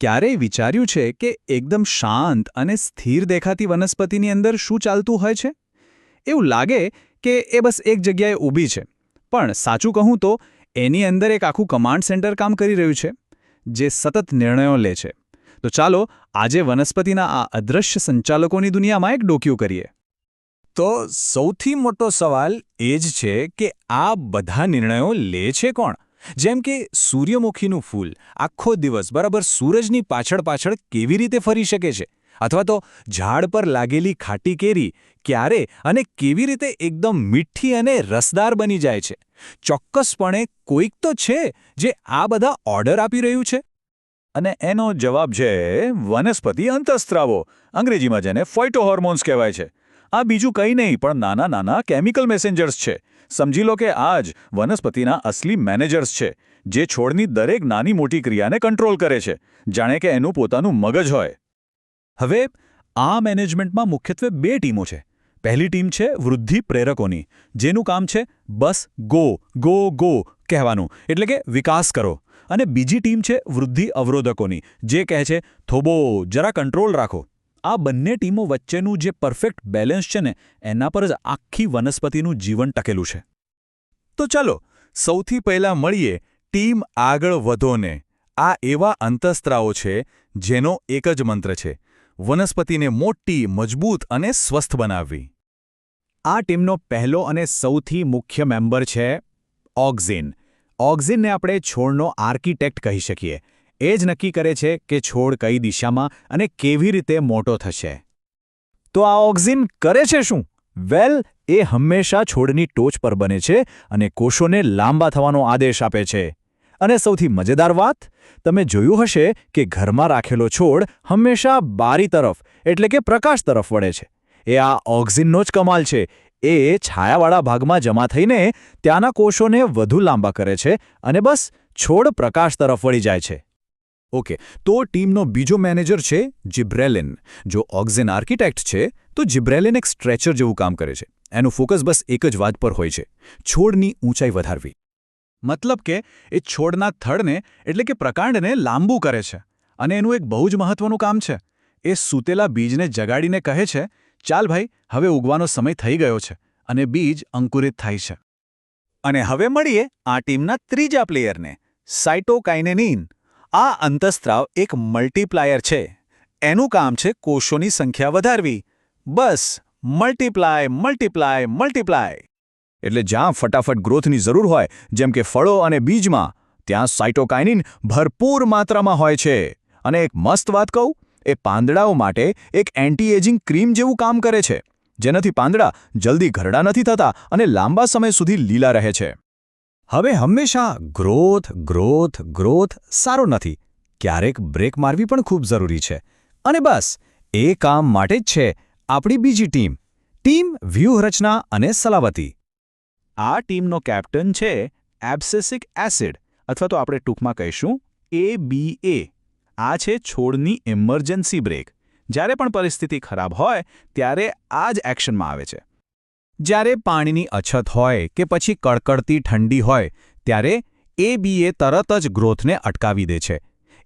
ક્યારેય વિચાર્યું છે કે એકદમ શાંત અને સ્થિર દેખાતી વનસ્પતિની અંદર શું ચાલતું હોય છે? એવું લાગે કે એ બસ એક જગ્યાએ ઊભી છે. પણ સાચું કહું તો, એની અંદર એક આખું કમાન્ડ સેન્ટર કામ કરી રહ્યું છે, જે સતત નિર્ણયો લે છે. તો ચાલો, આજે વનસ્પતિના આ અદૃશ્ય સંચાલકોની દુનિયામાં એક ડોક્યું કરીએ. તો સૌથી મોટો સવાલ એ જ છે કે આ બધા નિર્ણયો લે છે કોણ? જેમ કે સૂર્યમુખીનું ફૂલ આખો દિવસ બરાબર સૂરજની પાછળ પાછળ કેવી રીતે ફરી શકે છે? અથવા તો ઝાડ પર લાગેલી ખાટી કેરી ક્યારે અને કેવી રીતે એકદમ મીઠી અને રસદાર બની જાય છે? ચોક્કસપણે કોઈક તો છે જે આ બધા ઓર્ડર આપી રહ્યું છે. અને એનો જવાબ છે વનસ્પતિ અંતઃસ્ત્રાવો, અંગ્રેજીમાં જેને ફોઇટોહોર્મોન્સ કહેવાય છે. આ બીજું કંઈ નહીં, પણ નાના નાના કેમિકલ મેસેન્જર્સ છે. સમજી લો કે આ જ વનસ્પતિના અસલી મેનેજર્સ છે, જે છોડની દરેક નાની મોટી ક્રિયાને કંટ્રોલ કરે છે. જાણે કે એનું પોતાનું મગજ હોય. હવે, આ મેનેજમેન્ટમાં મુખ્યત્વે બે ટીમો છે. પહેલી ટીમ છે વૃદ્ધિ પ્રેરકોની, જેનું કામ છે બસ ગો ગો ગો કહેવાનું, એટલે કે વિકાસ કરો. અને બીજી ટીમ છે વૃદ્ધિ અવરોધકોની, જે કહે છે થોબો, જરા કંટ્રોલ રાખો. આ બંને ટીમો વચ્ચેનું જે પરફેક્ટ બેલેન્સ છે ને, એના પર જ આખી વનસ્પતિનું જીવન ટકેલું છે. તો ચાલો, સૌથી પહેલાં મળીએ ટીમ આગળ વધોને આ એવા અંતસ્ત્રાઓ છે, જેનો એક જ મંત્ર છે, વનસ્પતિને મોટી, મજબૂત અને સ્વસ્થ બનાવવી. આ ટીમનો પહેલો અને સૌથી મુખ્ય મેમ્બર છે ઓક્ઝિન. ઓક્ઝિનને આપણે છોડનો આર્કિટેક્ટ કહી શકીએ. એ જ નક્કી કરે છે કે છોડ કઈ દિશામાં અને કેવી રીતે મોટો થશે. તો આ ઓક્ઝિન કરે છે શું? વેલ, એ હંમેશા છોડની ટોચ પર બને છે અને કોષોને લાંબા થવાનો આદેશ આપે છે. અને સૌથી મજેદાર વાત, તમે જોયું હશે કે ઘરમાં રાખેલો છોડ હંમેશા બારી તરફ, એટલે કે પ્રકાશ તરફ વળે છે. એ આ ઓક્ઝિનનો જ કમાલ છે. એ છાયાવાળા ભાગમાં જમા થઈને ત્યાંના કોષોને વધુ લાંબા કરે છે અને બસ છોડ પ્રકાશ તરફ વળી જાય છે. ઓકે, તો ટીમનો બીજો મેનેજર છે જિબ્રેલિન. જો ઓક્ઝિન આર્કિટેક્ટ છે, તો જિબ્રેલિન એક સ્ટ્રેચર જેવું કામ કરે છે. એનું ફોકસ બસ એક જ વાત પર હોય છે. છોડની ઊંચાઈ વધારવી. મતલબ કે, એ છોડના થડને, એટલે કે પ્રકાંડને લાંબુ કરે છે. અને એનું એક બહુ જ મહત્વનું કામ છે. એ સૂતેલા બીજને જગાડીને કહે છે, ચાલ ભાઈ, હવે ઉગવાનો સમય થઈ ગયો છે, અને બીજ અંકુરિત થાય છે. અને હવે મળીએ આ ટીમના ત્રીજા પ્લેયરને સાઇટોકાઇનેનિન આ અંતસ્ત્રાવ એક મલ્ટીપ્લાયર છે. એનું કામ છે કોષોની સંખ્યા વધારવી. બસ મલ્ટીપ્લાય મલ્ટીપ્લાય મલ્ટીપ્લાય એટલે જ્યાં ફટાફટ ગ્રોથની જરૂર હોય, જેમ કે ફળો અને બીજમાં, ત્યાં સાઇટોકાઇનિન ભરપૂર માત્રામાં હોય છે. અને એક મસ્ત વાત કહું, એ પાંદડાઓ માટે એક એન્ટી એજિંગ ક્રીમ જેવું કામ કરે છે. જેનાથી પાંદડા જલ્દી ઘરડા નથી થતા અને લાંબા સમય સુધી લીલા રહે છે. હવે હંમેશા ગ્રોથ ગ્રોથ ગ્રોથ સારો નથી. ક્યારેક બ્રેક મારવી પણ ખૂબ જરૂરી છે. અને બસ, એ કામ માટે જ છે આપણી બીજી ટીમ. ટીમ વ્યૂહરચના અને સલાવતી આ ટીમનો કેપ્ટન છે એબ્સેસિક એસિડ અથવા તો આપણે ટૂંકમાં કહીશું એ આ છે છોડની ઇમરજન્સી બ્રેક જ્યારે પણ પરિસ્થિતિ ખરાબ હોય, ત્યારે આ જ એક્શનમાં આવે છે. જ્યારે પાણીની અછત હોય કે પછી કડકડતી ઠંડી હોય, ત્યારે એ બીએ તરત જ ગ્રોથને અટકાવી દે છે.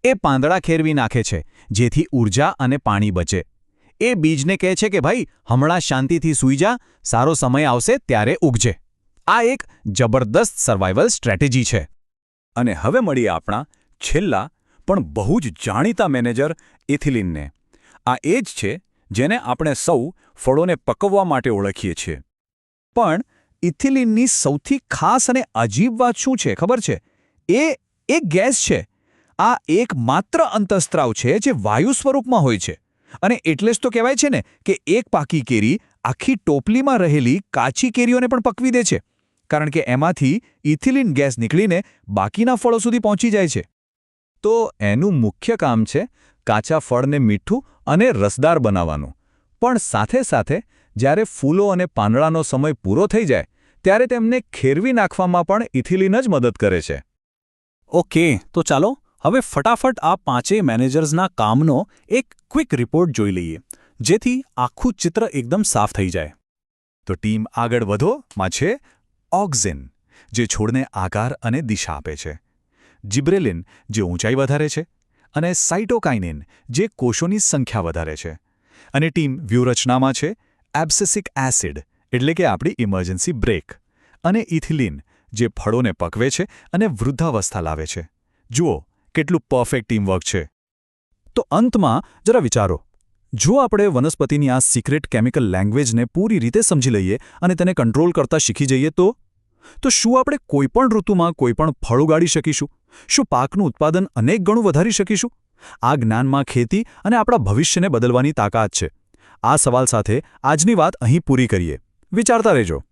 એ પાંદડા ખેરવી નાખે છે, જેથી ઊર્જા અને પાણી બચે. એ બીજને કહે છે કે, ભાઈ, હમણાં શાંતિથી સૂઈ જા, સારો સમય આવશે ત્યારે ઉગજે. આ એક જબરદસ્ત સર્વાઇવલ સ્ટ્રેટેજી છે. અને હવે મળીએ આપણા છેલ્લા, પણ બહુ જ જાણીતા મેનેજર એથિલિનને. આ એ જ છે જેને આપણે સૌ ફળોને પકવવા માટે ઓળખીએ છીએ. પણ ઇથિલિનની સૌથી ખાસ અને અજીબ વાત શું છે ખબર છે? એ એક ગેસ છે. આ એકમાત્ર અંતઃસ્ત્રાવ છે જે વાયુ સ્વરૂપમાં હોય છે. અને એટલે જ તો કહેવાય છે ને કે એક પાકી કેરી આખી ટોપલીમાં રહેલી કાચી કેરીઓને પણ પકવી દે છે. કારણ કે એમાંથી ઇથિલિન ગેસ નીકળીને બાકીના ફળો સુધી પહોંચી જાય છે. તો એનું મુખ્ય કામ છે કાચા ફળને મીઠું અને રસદાર બનાવવાનું. પણ સાથે સાથે જ્યારે ફૂલો અને પાંદડાનો સમય પૂરો થઈ જાય ત્યારે તેમને ખેરવી નાખવામાં પણ ઇથિલિન જ મદદ કરે છે. ઓકે તો ચાલો હવે ફટાફટ આ પાંચેય મેનેજર્સના કામનો એક ક્વિક રિપોર્ટ જોઈ લઈએ જેથી આખું ચિત્ર એકદમ સાફ થઈ જાય. તો ટીમ આગળ વધો માં છે ઓક્ઝિન જે છોડને આકાર અને દિશા આપે છે. જિબ્રેલિન જે ઊંચાઈ વધારે છે અને સાઇટોકાઇનિન જે કોષોની સંખ્યા વધારે છે. અને ટીમ વ્યૂહરચનામાં છે એબ્સેસિક એસિડ એટલે કે આપણી ઇમરજન્સી બ્રેક અને ઇથિલિન જે ફળોને પકવે છે અને વૃદ્ધાવસ્થા લાવે છે. જુઓ, કેટલું પરફેક્ટ ટીમવર્ક છે. તો અંતમાં જરા વિચારો. જો આપણે વનસ્પતિની આ સિક્રેટ કેમિકલ લેંગ્વેજને પૂરી રીતે સમજી લઈએ અને તેને કંટ્રોલ કરતા શીખી જઈએ તો? તો શું આપણે કોઈપણ ઋતુમાં કોઈપણ ફળ ઉગાડી શકીશું? શું પાકનું ઉત્પાદન અનેક ગણું વધારી શકીશું? આ જ્ઞાનમાં ખેતી અને આપણા ભવિષ્યને બદલવાની તાકાત છે. આ સવાલ સાથે આજની વાત અહીં પૂરી કરીએ. વિચારતા રહેજો.